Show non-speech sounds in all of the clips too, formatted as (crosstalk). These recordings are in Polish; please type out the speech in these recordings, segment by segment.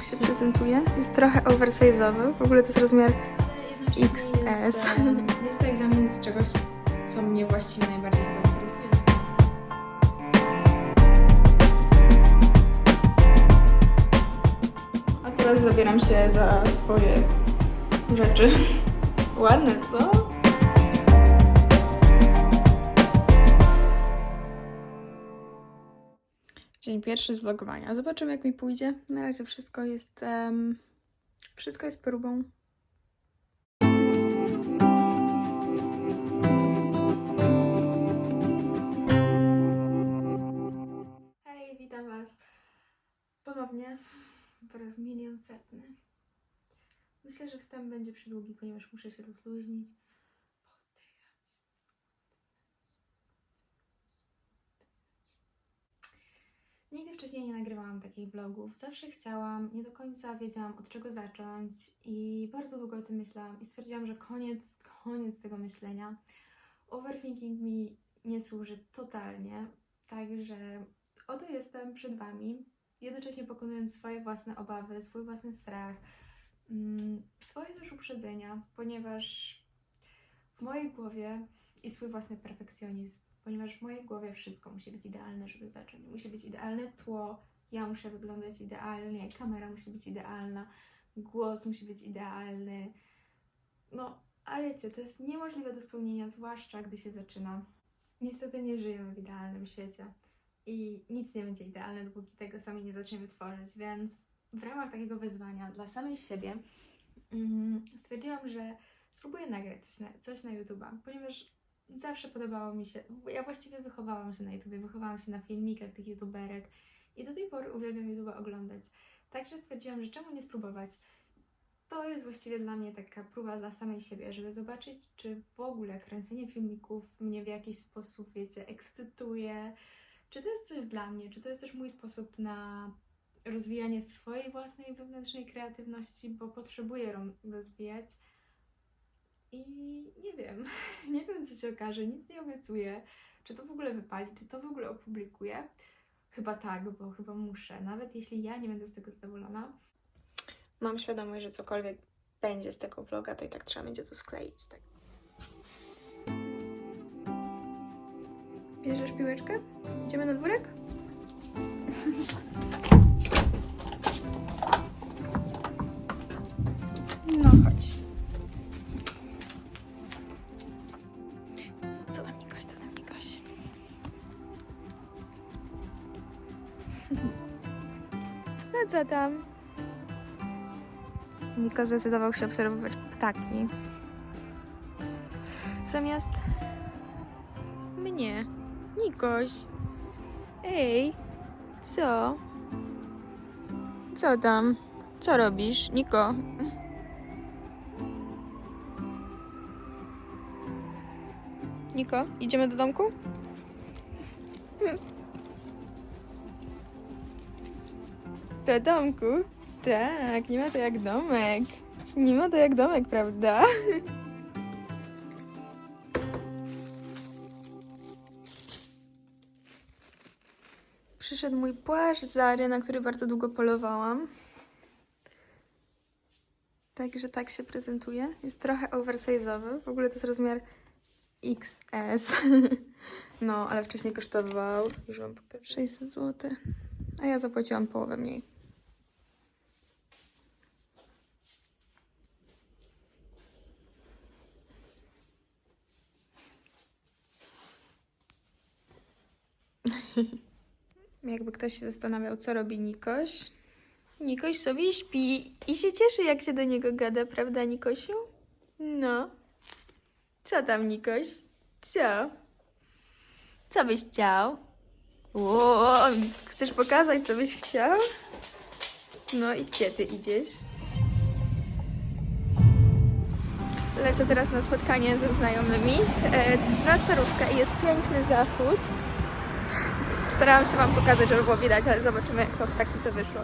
tak się prezentuje. Jest trochę oversize'owy. W ogóle to jest rozmiar XS. (laughs) Jest, to egzamin z czegoś, co mnie właściwie najbardziej interesuje. A teraz zabieram się za swoje rzeczy. (laughs) Ładne, co? Dzień pierwszy z vlogowania. Zobaczymy, jak mi pójdzie. Na razie wszystko jest. em, wszystko jest próbą. Hej, witam Was ponownie po raz milion setny. Myślę, że wstęp będzie przydługi, ponieważ muszę się rozluźnić. Nigdy wcześniej nie nagrywałam takich vlogów. Zawsze chciałam, nie do końca wiedziałam od czego zacząć i bardzo długo o tym myślałam i stwierdziłam, że koniec, koniec tego myślenia. Overthinking mi nie służy totalnie, także oto jestem przed Wami, jednocześnie pokonując swoje własne obawy, swój własny strach, mm, swoje też uprzedzenia, ponieważ w mojej głowie i swój własny perfekcjonizm, ponieważ w mojej głowie wszystko musi być idealne, żeby zacząć. Musi być idealne tło, ja muszę wyglądać idealnie, kamera musi być idealna, głos musi być idealny. No, a wiecie, to jest niemożliwe do spełnienia, zwłaszcza gdy się zaczyna. Niestety nie żyjemy w idealnym świecie i nic nie będzie idealne, dopóki tego sami nie zaczniemy tworzyć, więc w ramach takiego wyzwania dla samej siebie mm, stwierdziłam, że spróbuję nagrać coś na, coś na YouTube'a, ponieważ zawsze podobało mi się, ja właściwie wychowałam się na YouTubie, wychowałam się na filmikach tych YouTuberek i do tej pory uwielbiam YouTube'a oglądać. Także stwierdziłam, że czemu nie spróbować. To jest właściwie dla mnie taka próba dla samej siebie, żeby zobaczyć, czy w ogóle kręcenie filmików mnie w jakiś sposób, wiecie, ekscytuje, czy to jest coś dla mnie, czy to jest też mój sposób na rozwijanie swojej własnej wewnętrznej kreatywności, bo potrzebuję rozwijać. I nie wiem, (laughs) nie wiem co się okaże, nic nie obiecuję, czy to w ogóle wypali, czy to w ogóle opublikuję. Chyba tak, bo chyba muszę, nawet jeśli ja nie będę z tego zadowolona. Mam świadomość, że cokolwiek będzie z tego vloga, to i tak trzeba będzie to skleić. Tak. Bierzesz piłeczkę? Idziemy na dwórek? (laughs) co tam? Niko zdecydował się obserwować ptaki. Zamiast mnie. Nikoś. Ej, co? Co tam? Co robisz, Niko? Niko, idziemy do domku? Do domku? Tak, nie ma to jak domek. Nie ma to jak domek, prawda? Przyszedł mój płaszcz Zary, na który bardzo długo polowałam. Także tak się prezentuje. Jest trochę oversize'owy. W ogóle to jest rozmiar XS. (laughs) No, ale wcześniej kosztował, już wam pokażę, 600 zł. A ja zapłaciłam połowę mniej. (laughs) Jakby ktoś się zastanawiał, co robi Nikoś. Nikoś sobie śpi i się cieszy, jak się do niego gada, prawda, Nikosiu? No. Co tam, Nikoś? Co? Co byś chciał? Ło, chcesz pokazać, co byś chciał? No i gdzie ty idziesz? Lecę teraz na spotkanie ze znajomymi e, na starówkę jest piękny zachód. Starałam się Wam pokazać, żeby było widać, ale zobaczymy, jak to w praktyce wyszło.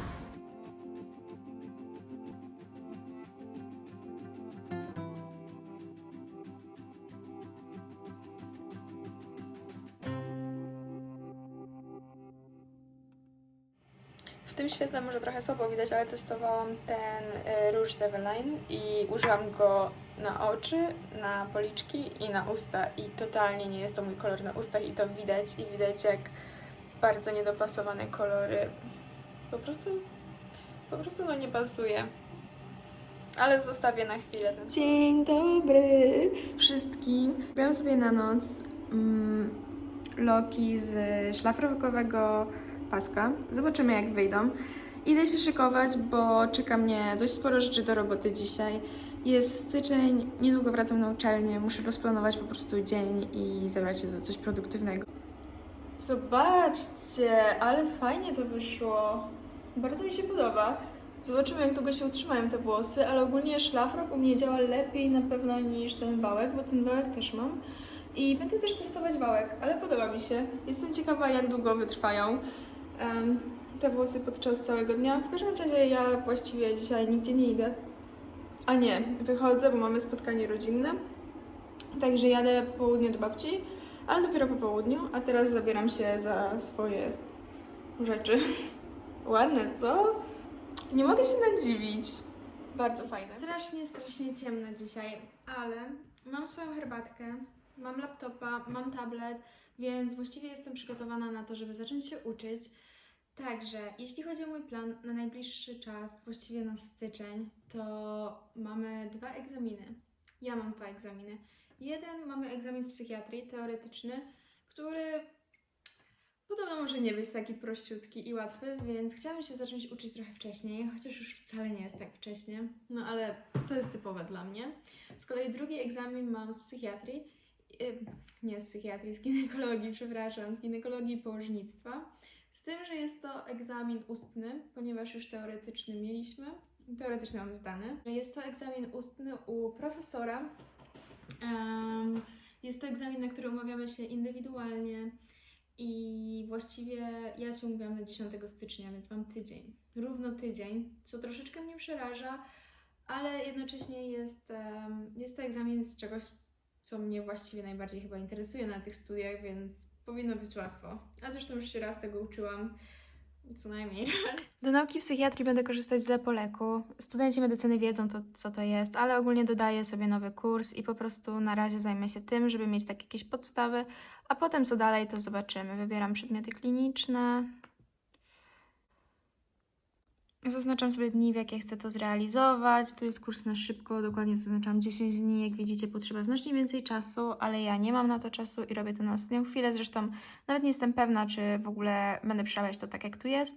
W tym świetle może trochę słabo widać, ale testowałam ten e, róż z Eveline i użyłam go na oczy, na policzki i na usta i totalnie nie jest to mój kolor na ustach i to widać i widać jak bardzo niedopasowane kolory po prostu po prostu no nie pasuje. Ale zostawię na chwilę ten Dzień dobry wszystkim. Kupiłam sobie na noc mm, loki z szlafrokowego paska. Zobaczymy jak wyjdą. Idę się szykować, bo czeka mnie dość sporo rzeczy do roboty dzisiaj. Jest styczeń, niedługo wracam na uczelnię, muszę rozplanować po prostu dzień i zabrać się za coś produktywnego. Zobaczcie, ale fajnie to wyszło. Bardzo mi się podoba. Zobaczymy, jak długo się utrzymają te włosy, ale ogólnie szlafrok u mnie działa lepiej na pewno niż ten wałek, bo ten wałek też mam. I będę też testować wałek, ale podoba mi się. Jestem ciekawa, jak długo wytrwają em, te włosy podczas całego dnia. W każdym razie ja właściwie dzisiaj nigdzie nie idę. A nie, wychodzę, bo mamy spotkanie rodzinne. Także jadę po południu do babci, ale dopiero po południu, a teraz zabieram się za swoje rzeczy. (laughs) Ładne, co? Nie mogę się nadziwić. Bardzo fajne. Strasznie, strasznie ciemno dzisiaj, ale mam swoją herbatkę, mam laptopa, mam tablet, więc właściwie jestem przygotowana na to, żeby zacząć się uczyć. Także, jeśli chodzi o mój plan na najbliższy czas, właściwie na styczeń, to mamy dwa egzaminy. Ja mam dwa egzaminy. Jeden mamy egzamin z psychiatrii teoretyczny, który podobno może nie być taki prościutki i łatwy, więc chciałam się zacząć uczyć trochę wcześniej, chociaż już wcale nie jest tak wcześnie, no ale to jest typowe dla mnie. Z kolei drugi egzamin mam z psychiatrii, yy, nie z psychiatrii, z ginekologii, przepraszam, z ginekologii i położnictwa. Z tym, że jest to egzamin ustny, ponieważ już teoretyczny mieliśmy. Teoretyczny mam zdany. Jest to egzamin ustny u profesora. Jest to egzamin, na który umawiamy się indywidualnie. I właściwie ja się umówiłam na 10 stycznia, więc mam tydzień. Równo tydzień, co troszeczkę mnie przeraża, ale jednocześnie jest, jest to egzamin z czegoś, co mnie właściwie najbardziej chyba interesuje na tych studiach, więc powinno być łatwo. A zresztą już się raz tego uczyłam, co najmniej. (laughs) Do nauki psychiatrii będę korzystać z Lepoleku. Studenci medycyny wiedzą, to, co to jest, ale ogólnie dodaję sobie nowy kurs i po prostu na razie zajmę się tym, żeby mieć takie jakieś podstawy, a potem co dalej, to zobaczymy. Wybieram przedmioty kliniczne. Zaznaczam sobie dni, w jakie chcę to zrealizować. To jest kurs na szybko, dokładnie zaznaczam 10 dni. Jak widzicie, potrzeba znacznie więcej czasu, ale ja nie mam na to czasu i robię to na ostatnią chwilę. Zresztą nawet nie jestem pewna, czy w ogóle będę przerabiać to tak, jak tu jest.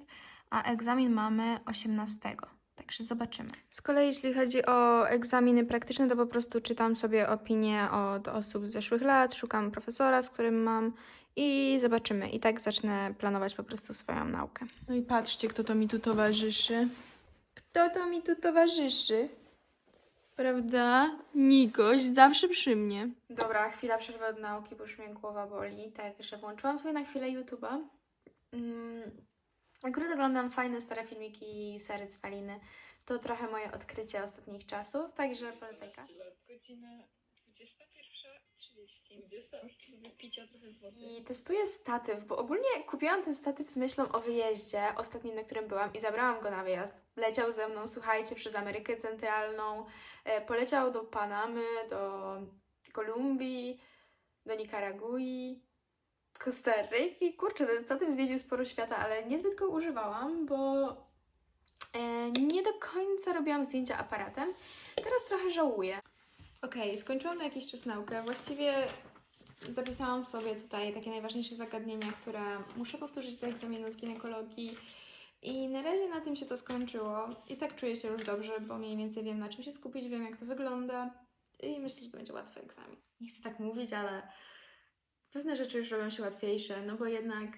A egzamin mamy 18. Także zobaczymy. Z kolei jeśli chodzi o egzaminy praktyczne, to po prostu czytam sobie opinie od osób z zeszłych lat, szukam profesora, z którym mam i zobaczymy. I tak zacznę planować po prostu swoją naukę. No i patrzcie, kto to mi tu towarzyszy. Kto to mi tu towarzyszy? Prawda? Nikoś, zawsze przy mnie. Dobra, chwila przerwy od nauki, bo już mnie głowa boli. Także włączyłam sobie na chwilę YouTube'a. Mm, akurat oglądam fajne stare filmiki sery Cwaliny. To trochę moje odkrycie ostatnich czasów, także polecajka. Godzina 21.30. 20 już czas wypicia trochę wody. I testuję statyw, bo ogólnie kupiłam ten statyw z myślą o wyjeździe ostatnim, na którym byłam i zabrałam go na wyjazd. Leciał ze mną, słuchajcie, przez Amerykę Centralną, e, poleciał do Panamy, do Kolumbii, do Nikaragui, Kostaryki. Kurczę, ten statyw zwiedził sporo świata, ale niezbyt go używałam, bo e, nie do końca robiłam zdjęcia aparatem. Teraz trochę żałuję. Okej, skończyłam na jakiś czas naukę. Właściwie zapisałam sobie tutaj takie najważniejsze zagadnienia, które muszę powtórzyć do egzaminu z ginekologii. I na razie na tym się to skończyło. I tak czuję się już dobrze, bo mniej więcej wiem na czym się skupić, wiem jak to wygląda. I myślę, że to będzie łatwy egzamin. Nie chcę tak mówić, ale pewne rzeczy już robią się łatwiejsze, no bo jednak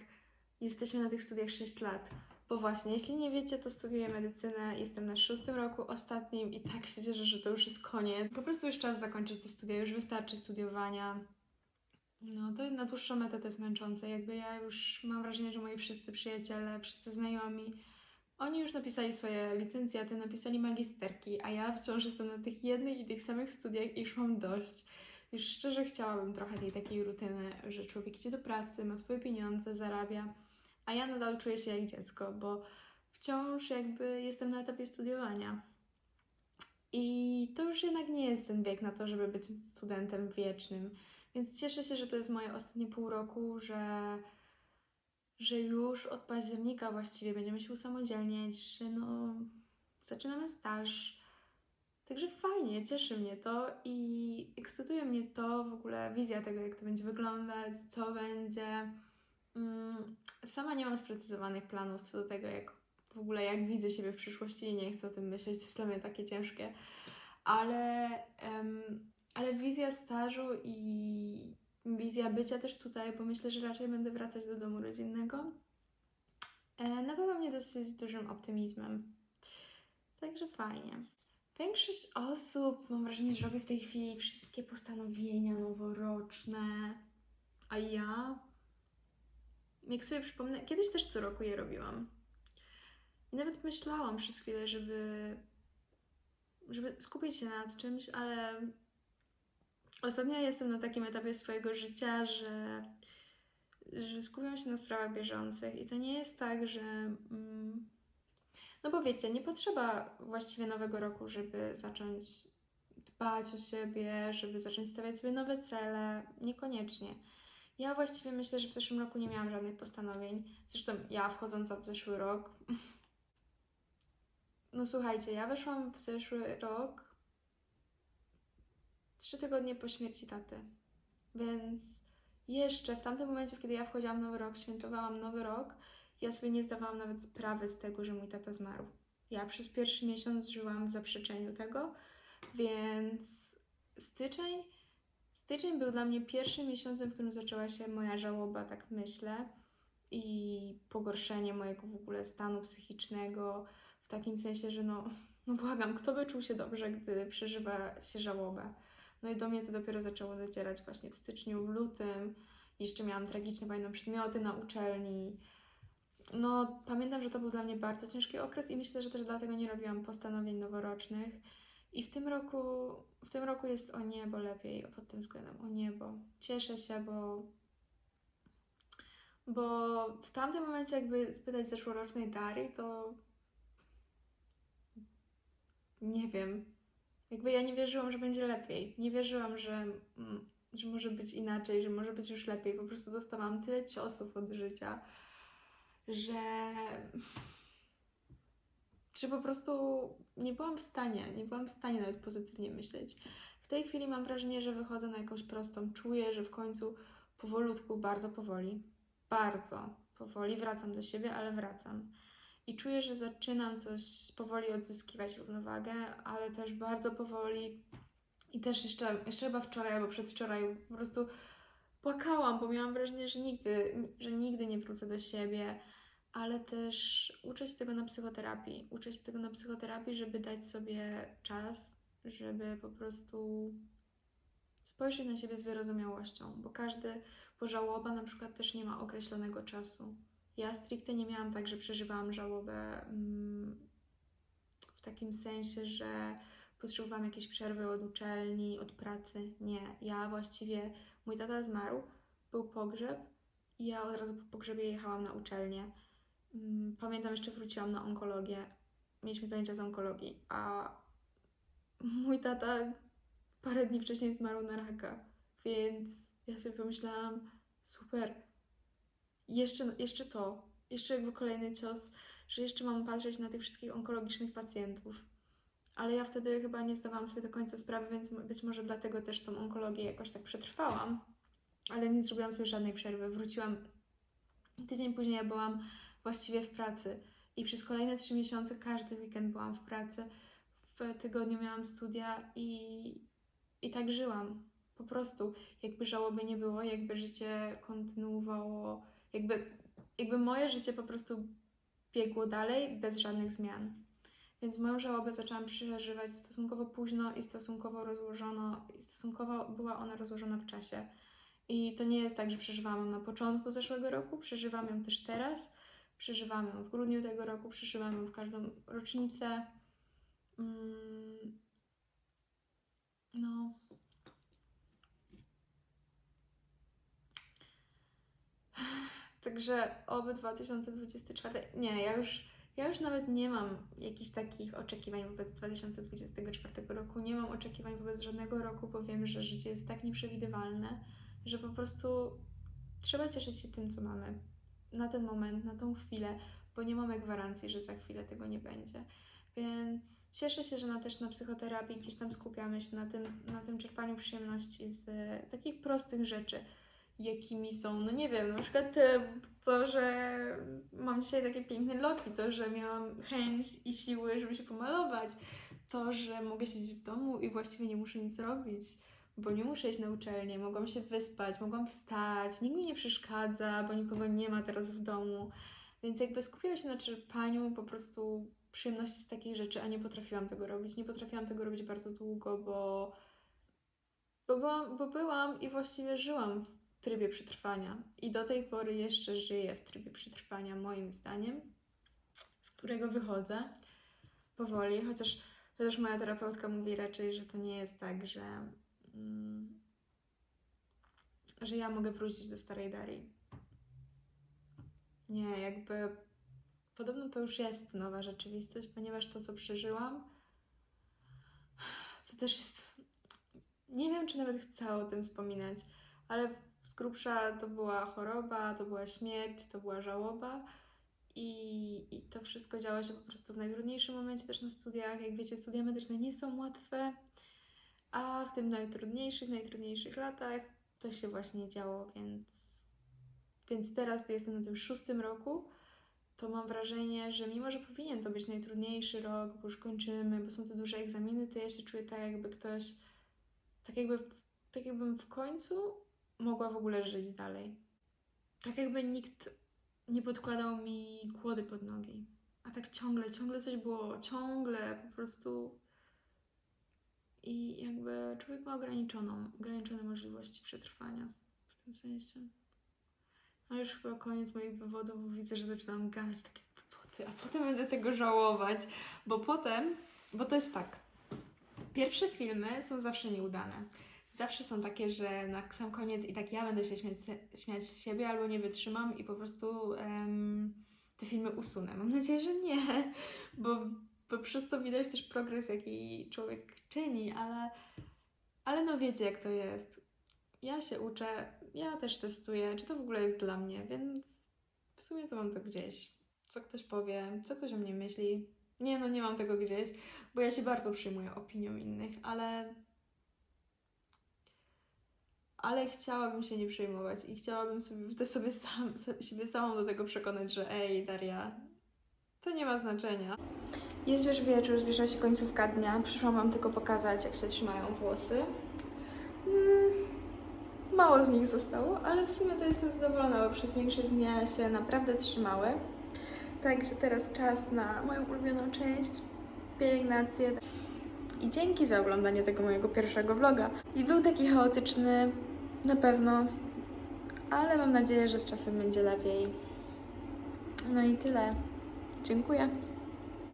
jesteśmy na tych studiach 6 lat. Bo właśnie, jeśli nie wiecie, to studiuję medycynę, jestem na szóstym roku, ostatnim i tak się cieszę, że to już jest koniec. Po prostu już czas zakończyć te studia, już wystarczy studiowania. No to na dłuższą metę to jest męczące. Jakby ja już mam wrażenie, że moi wszyscy przyjaciele, wszyscy znajomi, oni już napisali swoje licencjaty, napisali magisterki, a ja wciąż jestem na tych jednych i tych samych studiach i już mam dość. Już szczerze chciałabym trochę tej takiej rutyny, że człowiek idzie do pracy, ma swoje pieniądze, zarabia, a ja nadal czuję się jak dziecko, bo wciąż jakby jestem na etapie studiowania. I to już jednak nie jest ten wiek na to, żeby być studentem wiecznym. Więc cieszę się, że to jest moje ostatnie pół roku, że, że już od października właściwie będziemy się usamodzielniać, że no zaczynamy staż. Także fajnie, cieszy mnie to i ekscytuje mnie to w ogóle wizja tego, jak to będzie wyglądać, co będzie. Mm, Sama nie mam sprecyzowanych planów co do tego, jak w ogóle jak widzę siebie w przyszłości i nie chcę o tym myśleć, to jest dla mnie takie ciężkie. Ale, em, ale wizja stażu i wizja bycia też tutaj, bo myślę, że raczej będę wracać do domu rodzinnego, e, napawa mnie dosyć dużym optymizmem. Także fajnie. Większość osób, mam wrażenie, że robi w tej chwili wszystkie postanowienia noworoczne, a ja, jak sobie przypomnę, kiedyś też co roku je robiłam. I nawet myślałam przez chwilę, żeby, żeby skupić się nad czymś, ale ostatnio jestem na takim etapie swojego życia, że, że skupiam się na sprawach bieżących. I to nie jest tak, że. Mm, no bo wiecie, nie potrzeba właściwie nowego roku, żeby zacząć dbać o siebie, żeby zacząć stawiać sobie nowe cele. Niekoniecznie. Ja właściwie myślę, że w zeszłym roku nie miałam żadnych postanowień. Zresztą ja wchodząca w zeszły rok. (laughs) No słuchajcie, ja weszłam w zeszły rok trzy tygodnie po śmierci taty. Więc jeszcze w tamtym momencie, kiedy ja wchodziłam w nowy rok, świętowałam nowy rok, ja sobie nie zdawałam nawet sprawy z tego, że mój tata zmarł. Ja przez pierwszy miesiąc żyłam w zaprzeczeniu tego, więc styczeń, styczeń był dla mnie pierwszym miesiącem, w którym zaczęła się moja żałoba, tak myślę, i pogorszenie mojego w ogóle stanu psychicznego, w takim sensie, że no, no błagam, kto by czuł się dobrze, gdy przeżywa się żałobę. No i do mnie to dopiero zaczęło docierać właśnie w styczniu, w lutym. Jeszcze miałam tragiczne, pamiętam, przedmioty na uczelni. No, pamiętam, że to był dla mnie bardzo ciężki okres i myślę, że też dlatego nie robiłam postanowień noworocznych. I w tym roku, w tym roku jest o niebo lepiej pod tym względem, o niebo. Cieszę się, bo bo w tamtym momencie jakby spytać zeszłorocznej Dary, to nie wiem. Jakby ja nie wierzyłam, że będzie lepiej. Nie wierzyłam, że, mm, że może być inaczej, że może być już lepiej. Po prostu dostałam tyle ciosów od życia, że że po prostu nie byłam w stanie, nie byłam w stanie nawet pozytywnie myśleć. W tej chwili mam wrażenie, że wychodzę na jakąś prostą. Czuję, że w końcu powolutku, bardzo powoli, bardzo powoli wracam do siebie, ale wracam. I czuję, że zaczynam coś powoli odzyskiwać równowagę, ale też bardzo powoli. I też jeszcze, jeszcze chyba wczoraj albo przedwczoraj po prostu płakałam, bo miałam wrażenie, że nigdy, że nigdy nie wrócę do siebie, ale też uczę się tego na psychoterapii. Uczę się tego na psychoterapii, żeby dać sobie czas, żeby po prostu spojrzeć na siebie z wyrozumiałością, bo każdy pożałoba na przykład też nie ma określonego czasu. Ja stricte nie miałam tak, że przeżywałam żałobę mm, w takim sensie, że potrzebowałam jakiejś przerwy od uczelni, od pracy. Nie, ja właściwie, mój tata zmarł, był pogrzeb i ja od razu po pogrzebie jechałam na uczelnię. Mm, Pamiętam, jeszcze wróciłam na onkologię. Mieliśmy zajęcia z onkologii, a mój tata parę dni wcześniej zmarł na raka, więc ja sobie pomyślałam, super, jeszcze, jeszcze to, jeszcze jakby kolejny cios, że jeszcze mam patrzeć na tych wszystkich onkologicznych pacjentów. Ale ja wtedy chyba nie zdawałam sobie do końca sprawy, więc być może dlatego też tą onkologię jakoś tak przetrwałam. Ale nie zrobiłam sobie żadnej przerwy. Wróciłam tydzień później, ja byłam właściwie w pracy. I przez kolejne trzy miesiące każdy weekend byłam w pracy. W tygodniu miałam studia i, i tak żyłam. Po prostu, jakby żałoby nie było, jakby życie kontynuowało, jakby, jakby moje życie po prostu biegło dalej bez żadnych zmian. Więc moją żałobę zaczęłam przeżywać stosunkowo późno i stosunkowo rozłożono, i stosunkowo była ona rozłożona w czasie. I to nie jest tak, że przeżywałam ją na początku zeszłego roku, przeżywam ją też teraz, przeżywam ją w grudniu tego roku, przeżywam ją w każdą rocznicę. Mm. No. Także oby 2024. Nie, ja już, Ja już nawet nie mam jakichś takich oczekiwań wobec 2024 roku. Nie mam oczekiwań wobec żadnego roku, bo wiem, że życie jest tak nieprzewidywalne, że po prostu trzeba cieszyć się tym, co mamy na ten moment, na tą chwilę, bo nie mamy gwarancji, że za chwilę tego nie będzie. Więc cieszę się, że na, też na psychoterapii gdzieś tam skupiamy się na tym, na tym czerpaniu przyjemności z e, takich prostych rzeczy, jakimi są, no nie wiem, na przykład to, że mam dzisiaj takie piękne loki, to, że miałam chęć i siły, żeby się pomalować, to, że mogę siedzieć w domu i właściwie nie muszę nic robić, bo nie muszę iść na uczelnię, mogłam się wyspać, mogłam wstać, nikt mi nie przeszkadza, bo nikogo nie ma teraz w domu. Więc jakby skupiałam się na czerpaniu po prostu przyjemności z takich rzeczy, a nie potrafiłam tego robić. Nie potrafiłam tego robić bardzo długo, bo, bo, byłam, bo byłam i właściwie żyłam w trybie przetrwania. I do tej pory jeszcze żyję w trybie przetrwania, moim zdaniem, z którego wychodzę powoli, chociaż, chociaż moja terapeutka mówi raczej, że to nie jest tak, że, że ja mogę wrócić do starej Darii. Nie, jakby podobno to już jest nowa rzeczywistość, ponieważ to, co przeżyłam, co też jest. Nie wiem, czy nawet chcę o tym wspominać, ale z grubsza to była choroba, to była śmierć, to była żałoba. I, I to wszystko działo się po prostu w najtrudniejszym momencie też na studiach. Jak wiecie, studia medyczne nie są łatwe, a w tym najtrudniejszych, najtrudniejszych latach to się właśnie działo, więc, więc teraz jestem na tym szóstym roku to mam wrażenie, że mimo, że powinien to być najtrudniejszy rok, bo już kończymy, bo są te duże egzaminy, to ja się czuję tak, jakby ktoś, tak jakby, tak jakbym w końcu mogła w ogóle żyć dalej. Tak jakby nikt nie podkładał mi kłody pod nogi. A tak ciągle, ciągle coś było, ciągle po prostu. I jakby człowiek ma ograniczoną, ograniczone możliwości przetrwania w tym sensie. No już chyba koniec moich wywodów, bo widzę, że zaczynam gadać takie głupoty, a potem będę tego żałować, bo potem, bo to jest tak, pierwsze filmy są zawsze nieudane. Zawsze są takie, że na sam koniec i tak ja będę się śmiać, śmiać z siebie albo nie wytrzymam i po prostu em, te filmy usunę. Mam nadzieję, że nie, bo, bo przez to widać też progres, jaki człowiek czyni, ale, ale no wiecie, jak to jest. Ja się uczę, ja też testuję, czy to w ogóle jest dla mnie, więc w sumie to mam to gdzieś. Co ktoś powie, co ktoś o mnie myśli. Nie, no nie mam tego gdzieś, bo ja się bardzo przyjmuję opinią innych, ale. Ale chciałabym się nie przejmować i chciałabym sobie, sobie sam, siebie samą do tego przekonać, że ej, Daria, to nie ma znaczenia. Jest już wieczór, zbliża się końcówka dnia. Przyszłam Wam tylko pokazać, jak się trzymają włosy. Mm, mało z nich zostało, ale w sumie to jestem zadowolona, bo przez większość dnia się naprawdę trzymały. Także teraz czas na moją ulubioną część pielęgnację. I dzięki za oglądanie tego mojego pierwszego vloga. I był taki chaotyczny, na pewno, ale mam nadzieję, że z czasem będzie lepiej. No i tyle. Dziękuję.